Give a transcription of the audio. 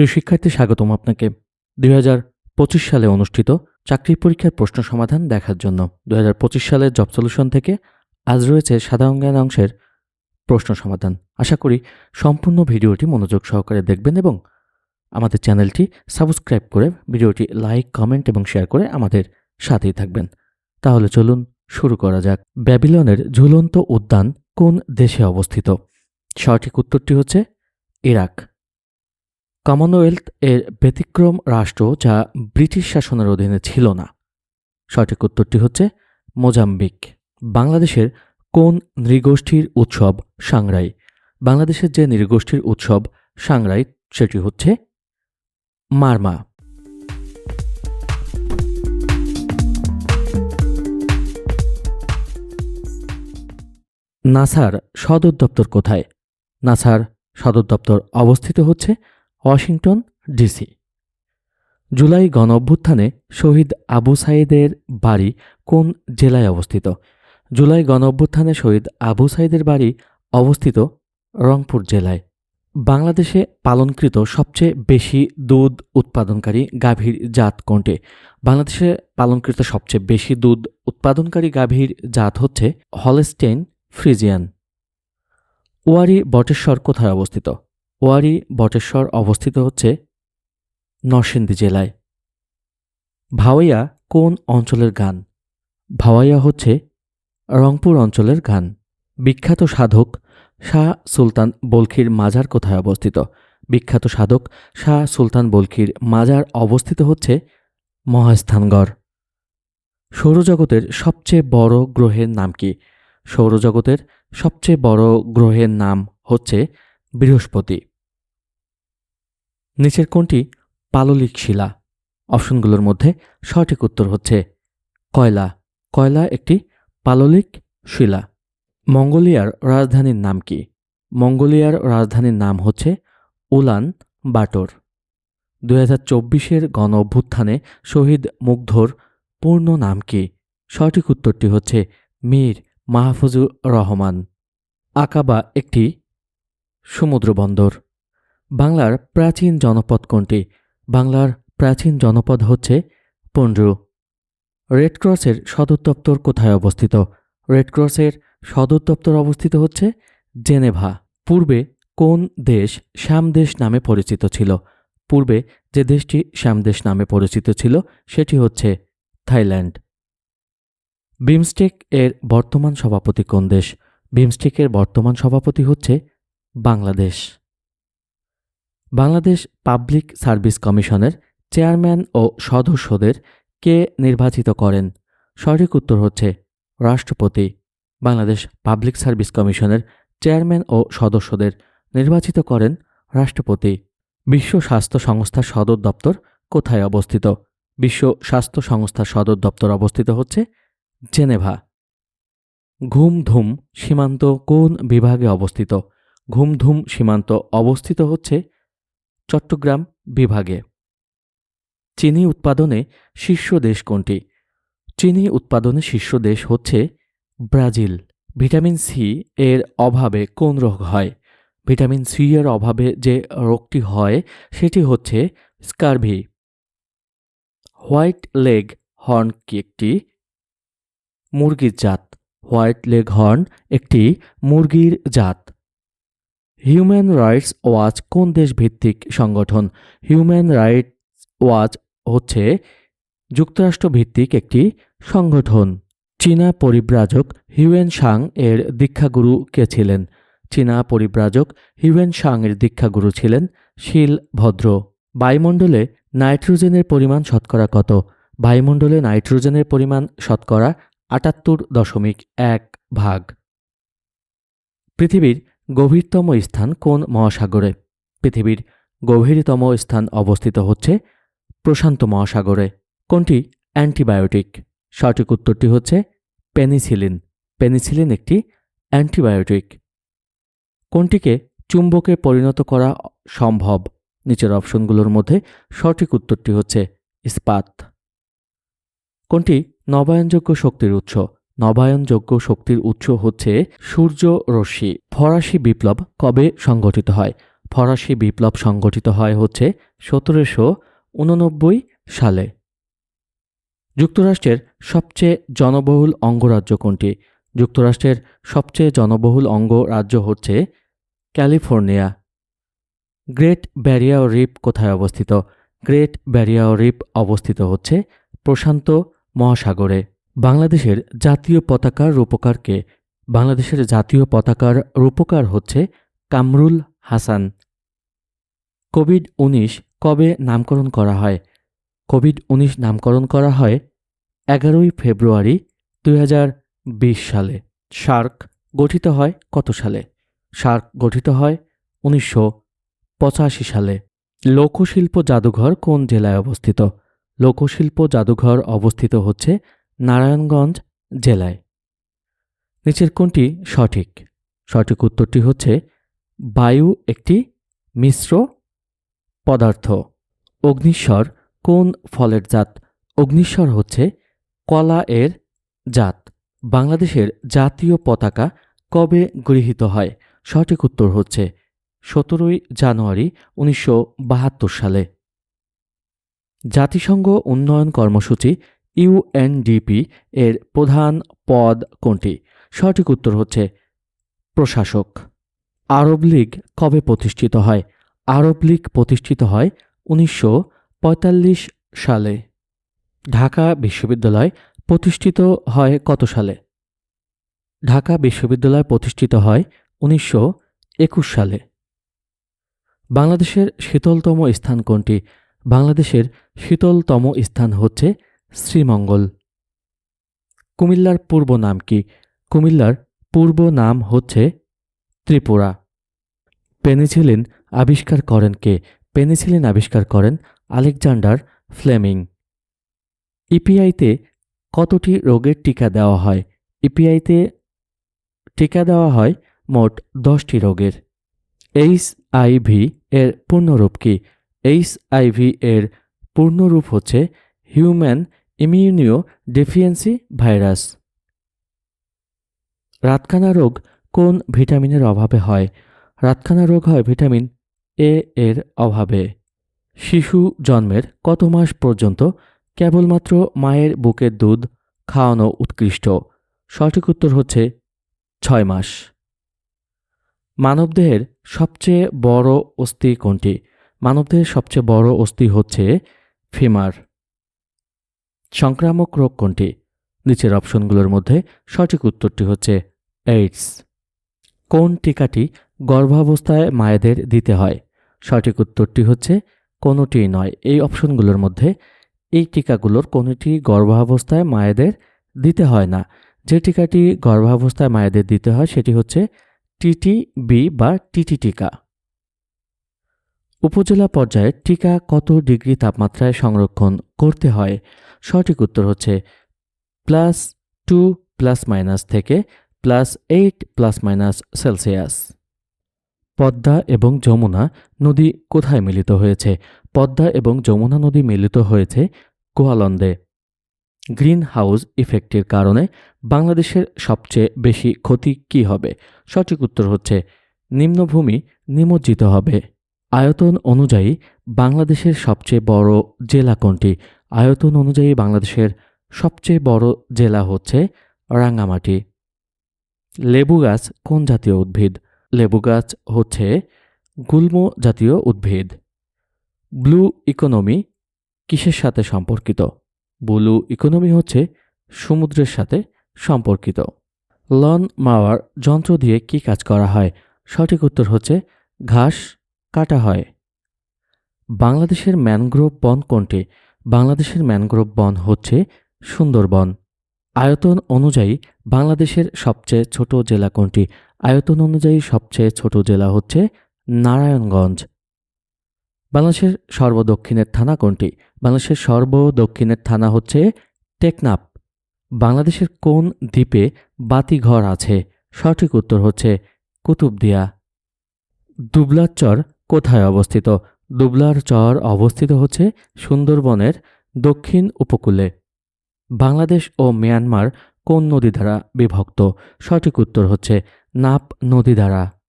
প্রিয় শিক্ষার্থী, স্বাগতম আপনাকে। দুই পঁচিশ সালে অনুষ্ঠিত চাকরি পরীক্ষার প্রশ্ন সমাধান দেখার জন্য। পঁচিশ সালের জব সলিউশন থেকে আজ রয়েছে সাধারণ জ্ঞান অংশের প্রশ্ন সমাধান। আশা করি সম্পূর্ণ ভিডিওটি মনোযোগ সহকারে দেখবেন এবং আমাদের চ্যানেলটি সাবস্ক্রাইব করে ভিডিওটি লাইক, কমেন্ট এবং শেয়ার করে আমাদের সাথেই থাকবেন। তাহলে চলুন শুরু করা যাক। ব্যাবিলনের ঝুলন্ত উদ্যান কোন দেশে অবস্থিত? সঠিক উত্তরটি হচ্ছে ইরাক। কমনওয়েলথ এর ব্যতিক্রম রাষ্ট্র যা ব্রিটিশ শাসনের অধীনে ছিল না। সঠিক উত্তরটি হচ্ছে মোজাম্বিক। বাংলাদেশের কোন নৃগোষ্ঠীর উৎসব সাংরাই? বাংলাদেশের যে নৃগোষ্ঠীর উৎসব সাংরাই, সেটি হচ্ছে মারমা। নাসার সদর দপ্তর কোথায়? নাসার সদর দপ্তর অবস্থিত হচ্ছে ওয়াশিংটন, ডিসি। জুলাই গণ অভ্যুত্থানে শহীদ আবু সাইদের বাড়ি কোন জেলায় অবস্থিত? জুলাই গণ অভ্যুত্থানে শহীদ আবু সাইদের বাড়ি অবস্থিত রংপুর জেলায়। বাংলাদেশে পালনকৃত সবচেয়ে বেশি দুধ উৎপাদনকারী গাভীর জাত কোনটি? বাংলাদেশে পালনকৃত সবচেয়ে বেশি দুধ উৎপাদনকারী গাভীর জাত হচ্ছে হলস্টেইন ফ্রিজিয়ান। ওয়ারি বটেশ্বর কোথায় অবস্থিত? ওয়ারি, বটেশ্বর অবস্থিত হচ্ছে নরসিংদী জেলায়। ভাওয়াইয়া কোন অঞ্চলের গান? ভাওয়াইয়া হচ্ছে রংপুর অঞ্চলের গান। বিখ্যাত সাধক শাহ সুলতান বলখির মাজার কোথায় অবস্থিত? বিখ্যাত সাধক শাহ সুলতান বলখির মাজার অবস্থিত হচ্ছে মহাস্থানগড়। সৌরজগতের সবচেয়ে বড় গ্রহের নাম কি? সৌরজগতের সবচেয়ে বড় গ্রহের নাম হচ্ছে বৃহস্পতি। নিচের কোনটি পাললিক শিলা। অপশনগুলোর মধ্যে সঠিক উত্তর হচ্ছে কয়লা। কয়লা একটি পাললিক শিলা। মঙ্গোলিয়ার রাজধানীর নাম কি? মঙ্গোলিয়ার রাজধানীর নাম হচ্ছে উলান বাটর। দুই হাজার চব্বিশের গণ অভ্যুত্থানে শহীদ মুগ্ধর পূর্ণ নাম কি? সঠিক উত্তরটি হচ্ছে মীর মাহফুজুর রহমান। আকাবা একটি সমুদ্রবন্দর। বাংলার প্রাচীন জনপদ কোনটি? বাংলার প্রাচীন জনপদ হচ্ছে পন্ড্রু রেড ক্রসের সদর দপ্তর কোথায় অবস্থিত? রেড ক্রসের সদর দপ্তর অবস্থিত হচ্ছে জেনেভা। পূর্বে কোন দেশ শ্যামদেশ নামে পরিচিত ছিল? পূর্বে যে দেশটি শ্যামদেশ নামে পরিচিত ছিল, সেটি হচ্ছে থাইল্যান্ড। বিমস্টেক এর বর্তমান সভাপতি কোন দেশ? বিমস্টেকের বর্তমান সভাপতি হচ্ছে বাংলাদেশ। বাংলাদেশ পাবলিক সার্ভিস কমিশনের চেয়ারম্যান ও সদস্যদের কে নির্বাচিত করেন? সঠিক উত্তর হচ্ছে রাষ্ট্রপতি। বাংলাদেশ পাবলিক সার্ভিস কমিশনের চেয়ারম্যান ও সদস্যদের নির্বাচিত করেন রাষ্ট্রপতি। বিশ্ব স্বাস্থ্য সংস্থার সদর দপ্তর কোথায় অবস্থিত? বিশ্ব স্বাস্থ্য সংস্থার সদর দপ্তর অবস্থিত হচ্ছে জেনেভা। ঘুমধুম সীমান্ত কোন বিভাগে অবস্থিত? ঘুমধুম সীমান্ত অবস্থিত হচ্ছে চট্টগ্রাম বিভাগে। চিনি উৎপাদনে শীর্ষ দেশ কোনটি? চিনি উৎপাদনে শীর্ষ দেশ হচ্ছে ব্রাজিল। ভিটামিন সি এর অভাবে কোন রোগ হয়? ভিটামিন সি এর অভাবে যে রোগটি হয়, সেটি হচ্ছে স্কারভি। হোয়াইট লেগ হর্ন কি একটি? মুরগির জাত। হোয়াইট লেগ হর্ন একটি মুরগির জাত। হিউম্যান রাইটস ওয়াচ কোন দেশ ভিত্তিক সংগঠন? হিউম্যান রাইটস ওয়াচ হচ্ছে যুক্তরাষ্ট্র ভিত্তিক একটি সংগঠন। চীনা পরিব্রাজক হিউয়েন সাং এর দীক্ষাগুরু কে ছিলেন? চীনা পরিব্রাজক হিউয়েন সাং এর দীক্ষাগুরু ছিলেন শিল ভদ্র। বায়ুমণ্ডলে নাইট্রোজেনের পরিমাণ শতকরা কত? বায়ুমণ্ডলে নাইট্রোজেনের পরিমাণ শতকরা আটাত্তর দশমিক এক ভাগ। পৃথিবীর গভীরতম স্থান কোন মহাসাগরে? পৃথিবীর গভীরতম স্থান অবস্থিত হচ্ছে প্রশান্ত মহাসাগরে। কোনটি? অ্যান্টিবায়োটিক। সঠিক উত্তরটি হচ্ছে পেনিসিলিন। পেনিসিলিন একটি অ্যান্টিবায়োটিক। কোনটিকে চুম্বকে পরিণত করা সম্ভব? নিচের অপশনগুলোর মধ্যে সঠিক উত্তরটি হচ্ছে ইস্পাত। কোনটি নবায়নযোগ্য শক্তির উৎস? নবায়নযোগ্য শক্তির উৎস হচ্ছে সূর্য রশ্মি। ফরাসি বিপ্লব কবে সংগঠিত হয়? ফরাসি বিপ্লব সংগঠিত হয় হচ্ছে সতেরোশো উননব্বই সালে। যুক্তরাষ্ট্রের সবচেয়ে জনবহুল অঙ্গরাজ্য কোনটি? যুক্তরাষ্ট্রের সবচেয়ে জনবহুল অঙ্গরাজ্য হচ্ছে ক্যালিফোর্নিয়া। গ্রেট ব্যারিয়ার রিপ কোথায় অবস্থিত? গ্রেট ব্যারিয়ার রিপ অবস্থিত হচ্ছে প্রশান্ত মহাসাগরে। বাংলাদেশের জাতীয় পতাকার রূপকারকে, বাংলাদেশের জাতীয় পতাকার রূপকার হচ্ছে কামরুল হাসান। কোভিড উনিশ কবে নামকরণ করা হয়? কোভিড উনিশ নামকরণ করা হয় এগারোই ফেব্রুয়ারি দুই হাজার বিশ সালে। সার্ক গঠিত হয় কত সালে? সার্ক গঠিত হয় উনিশশো পঁচাশি সালে। লোকশিল্প জাদুঘর কোন জেলায় অবস্থিত? লোকশিল্প জাদুঘর অবস্থিত হচ্ছে নারায়ণগঞ্জ জেলায়। নিচের কোনটি সঠিক। সঠিক উত্তরটি হচ্ছে, বায়ু একটি মিশ্র পদার্থ। অগ্নিস্বর কোন ফলের জাত? অগ্নিস্বর হচ্ছে কলা এর জাত। বাংলাদেশের জাতীয় পতাকা কবে গৃহীত হয়? সঠিক উত্তর হচ্ছে, সতেরোই জানুয়ারি উনিশশো বাহাত্তর সালে। জাতিসংঘ উন্নয়ন কর্মসূচি ইউএনডিপি এর প্রধান পদ কোনটি? সঠিক উত্তর হচ্ছে প্রশাসক। আরব লীগ কবে প্রতিষ্ঠিত হয়? আরব লীগ প্রতিষ্ঠিত হয় উনিশশো পঁয়তাল্লিশ সালে। ঢাকা বিশ্ববিদ্যালয় প্রতিষ্ঠিত হয় কত সালে? ঢাকা বিশ্ববিদ্যালয় প্রতিষ্ঠিত হয় উনিশশো একুশ সালে। বাংলাদেশের শীতলতম স্থান কোনটি? বাংলাদেশের শীতলতম স্থান হচ্ছে শ্রীমঙ্গল। কুমিল্লার পূর্ব নাম কি? কুমিল্লার পূর্ব নাম হচ্ছে ত্রিপুরা। পেনিসিলিন আবিষ্কার করেন কে? পেনিসিলিন আবিষ্কার করেন আলেকজান্ডার ফ্লেমিং। ইপিআইতে কতটি রোগের টিকা দেওয়া হয়? ইপিআইতে টিকা দেওয়া হয় মোট দশটি রোগের। এইচ আইভি এর পূর্ণরূপ কি? এইচ আইভি এর পূর্ণরূপ হচ্ছে হিউম্যান ইমিউনিও ডেফিয়েন্সি ভাইরাস। রাতখানা রোগ কোন ভিটামিনের অভাবে হয়? রাতখানা রোগ হয় ভিটামিন এ এর অভাবে। শিশু জন্মের কত মাস পর্যন্ত কেবলমাত্র মায়ের বুকের দুধ খাওয়ানো উৎকৃষ্ট? সঠিক উত্তর হচ্ছে ছয় মাস। মানবদেহের সবচেয়ে বড় অস্থি কোনটি? মানবদেহের সবচেয়ে বড় অস্থি হচ্ছে ফিমার। সংক্রামক রোগ কোনটি? নিচের অপশনগুলোর মধ্যে সঠিক উত্তরটি হচ্ছে এইডস। কোন টিকাটি গর্ভাবস্থায় মায়েদের দিতে হয়? সঠিক উত্তরটি হচ্ছে কোনোটিই নয়। এই অপশনগুলোর মধ্যে এই টিকাগুলোর কোনোটি গর্ভাবস্থায় মায়েদের দিতে হয় না। যে টিকাটি গর্ভাবস্থায় মায়েদের দিতে হয় সেটি হচ্ছে টিটি বি বা টিটি টিকা। উপজেলা পর্যায়ে টিকা কত ডিগ্রি তাপমাত্রায় সংরক্ষণ করতে হয়? সঠিক উত্তর হচ্ছে প্লাস টু প্লাস মাইনাস থেকে plus eight plus minus Celsius. Padma এবং যমুনা নদী কোথায় মিলিত হয়েছে? পদ্মা এবং যমুনা নদী মিলিত হয়েছে গোয়ালন্দে। গ্রিন হাউস ইফেক্টের কারণে বাংলাদেশের সবচেয়ে বেশি ক্ষতি কি হবে? সঠিক উত্তর হচ্ছে নিম্নভূমি নিমজ্জিত হবে। আয়তন অনুযায়ী বাংলাদেশের সবচেয়ে বড় জেলা কোনটি? আয়তন অনুযায়ী বাংলাদেশের সবচেয়ে বড় জেলা হচ্ছে রাঙ্গামাটি। লেবু গাছ কোন জাতীয় উদ্ভিদ? লেবু গাছ হচ্ছে গুল্ম জাতীয় উদ্ভিদ। ব্লু ইকোনমি কিসের সাথে সম্পর্কিত? ব্লু ইকোনমি হচ্ছে সমুদ্রের সাথে সম্পর্কিত। লন মাওয়ার যন্ত্র দিয়ে কি কাজ করা হয়? সঠিক উত্তর হচ্ছে ঘাস কাটা হয়। বাংলাদেশের ম্যানগ্রোভ বন কোনটি? বাংলাদেশের ম্যানগ্রোভ বন হচ্ছে সুন্দরবন। আয়তন অনুযায়ী বাংলাদেশের সবচেয়ে ছোট জেলা কোনটি? আয়তন অনুযায়ী সবচেয়ে ছোট জেলা হচ্ছে নারায়ণগঞ্জ। বাংলাদেশের সর্বদক্ষিণের থানা কোনটি? বাংলাদেশের সর্বদক্ষিণের থানা হচ্ছে টেকনাপ বাংলাদেশের কোন দ্বীপে বাতিঘর আছে? সঠিক উত্তর হচ্ছে কুতুবদিয়া। দুবলাচর কোথায় অবস্থিত? দুবলার চর অবস্থিত হচ্ছে সুন্দরবনের দক্ষিণ উপকূলে। বাংলাদেশ ও মিয়ানমার কোন নদী দ্বারা বিভক্ত? সঠিক উত্তর হচ্ছে নাপ নদী দ্বারা।